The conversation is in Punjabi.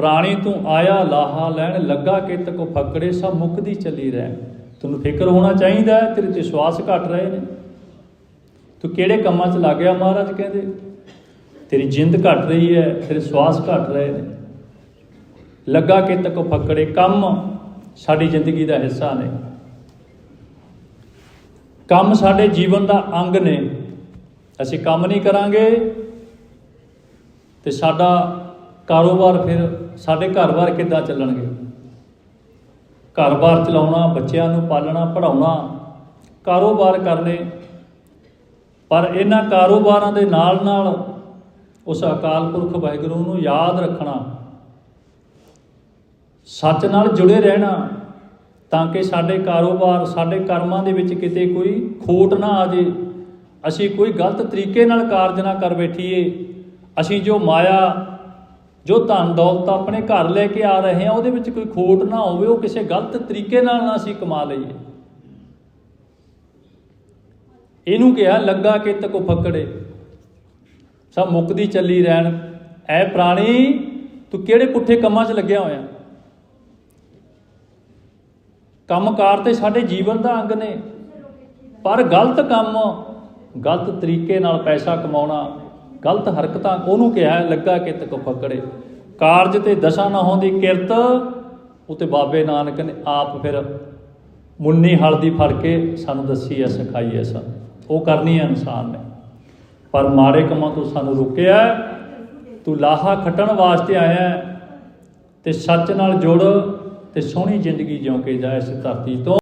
ਪ੍ਰਾਣੀ ਤੂੰ ਆਇਆ ਲਾਹਾ ਲੈਣ, ਲੱਗਾ ਕਿਤ ਕੋ ਫਕੜੇ, ਸਭ ਮੁਕਦੀ ਚੱਲੀ ਰਹਿ ਤੈਨੂੰ ਫਿਕਰ ਹੋਣਾ ਚਾਹੀਦਾ ਤੇਰੇ ਤੇ ਸਵਾਸ ਘਟ ਰਹੇ ਨੇ। ਤੂੰ ਕਿਹੜੇ ਕੰਮਾਂ 'ਚ ਲੱਗ ਗਿਆ ਮਹਾਰਾਜ ਕਹਿੰਦੇ? ਤੇਰੀ ਜਿੰਦ ਘਟ ਰਹੀ ਹੈ, ਤੇਰੇ ਸਵਾਸ ਘਟ ਰਹੇ ਨੇ। ਲੱਗਾ ਕਿਤ ਕੋ ਫਕੜੇ, ਕੰਮ ਸਾਡੀ ਜ਼ਿੰਦਗੀ ਦਾ ਹਿੱਸਾ ਨੇ। ਕੰਮ ਸਾਡੇ ਜੀਵਨ ਦਾ ਅੰਗ ਨੇ। ਅਸੀਂ ਕੰਮ ਨਹੀਂ ਕਰਾਂਗੇ ਤੇ ਸਾਡਾ ਕਾਰੋਬਾਰ ਫਿਰ ਸਾਡੇ ਘਰ-ਬਾਰ ਕਿੱਦਾਂ ਚੱਲਣਗੇ? ਘਰ-ਬਾਰ ਚਲਾਉਣਾ, ਬੱਚਿਆਂ ਨੂੰ ਪਾਲਣਾ ਪੜਾਉਣਾ ਕਾਰੋਬਾਰ ਕਰਨੇ। ਪਰ ਇਹਨਾਂ ਕਾਰੋਬਾਰਾਂ ਦੇ ਨਾਲ-ਨਾਲ ਉਸ ਅਕਾਲ ਪੁਰਖ ਵਾਹਿਗੁਰੂ ਨੂੰ ਯਾਦ ਰੱਖਣਾ, ਸੱਚ ਨਾਲ ਜੁੜੇ ਰਹਿਣਾ, ਤਾਂ ਕਿ ਸਾਡੇ ਕਾਰੋਬਾਰ, ਸਾਡੇ ਕਰਮਾਂ ਦੇ ਵਿੱਚ ਕਿਤੇ ਕੋਈ ਖੋਟ ਨਾ ਆ ਜੇ। ਅਸੀਂ ਕੋਈ ਗਲਤ ਤਰੀਕੇ ਨਾਲ ਕਾਰਜ ਨਾ ਕਰ ਬੈਠੀਏ। ਅਸੀਂ ਜੋ ਮਾਇਆ ਜੋ ਧਨ ਦੌਲਤ ਆਪਣੇ ਘਰ ਲੈ ਕੇ ਆ ਰਹੇ ਹਾਂ ਉਹਦੇ ਵਿੱਚ ਕੋਈ ਖੋਟ ਨਾ ਹੋਵੇ, ਉਹ ਕਿਸੇ ਗਲਤ ਤਰੀਕੇ ਨਾਲ ਨਾ ਅਸੀਂ ਕਮਾ ਲਈਏ। ਇਹਨੂੰ ਕਿਹਾ, ਲੱਗਾ ਕਿਤ ਕੋ ਫਕੜੇ। ਸਭ ਮੁਕਦੀ ਚੱਲੀ ਰਹਿਣ। ਐ ਪ੍ਰਾਣੀ, ਤੂੰ ਕਿਹੜੇ ਪੁੱਠੇ ਕੰਮਾਂ 'ਚ ਲੱਗਿਆ ਹੋਇਆ? ਕੰਮਕਾਰ ਤੇ ਸਾਡੇ ਜੀਵਨ ਦਾ ਅੰਗ ਨੇ। ਪਰ ਗਲਤ ਕੰਮ, ਗਲਤ ਤਰੀਕੇ ਨਾਲ ਪੈਸਾ ਕਮਾਉਣਾ ਗਲਤ ਹਰਕਤਾਂ ਉਹਨੂੰ ਕਿਹਾ, ਲੱਗਾ ਕਿ ਕੋ ਫਕੜੇ। ਕਾਰਜ ਤੇ ਦਸ਼ਾ ਨਾ ਹੋਂਦੀ ਕਿਰਤ, ਉਤੇ ਬਾਬੇ ਨਾਨਕ ਨੇ ਆਪ ਫਿਰ ਮੁੰਨੀ ਹਲਦੀ ਫੜ ਕੇ ਸਾਨੂੰ ਦੱਸੀ ਹੈ, ਸਿਖਾਈ ਹੈ ਸਾਨੂੰ। ਉਹ ਕਰਨੀ ਹੈ ਇਨਸਾਨ ਨੇ। ਪਰ ਮਾੜੇ ਕੰਮਾਂ ਤੋਂ ਸਾਨੂੰ ਰੁਕਿਆ ਤੂੰ ਲਾਹਾ ਖੱਟਣ ਵਾਸਤੇ ਆਇਆ ਹੈ। ਤੇ ਸੱਚ ਨਾਲ ਜੁੜ ਤੇ ਸੋਹਣੀ ਜ਼ਿੰਦਗੀ ਜਿਉਂ ਕੇ ਜਾ ਇਸ ਧਰਤੀ ਤੋਂ।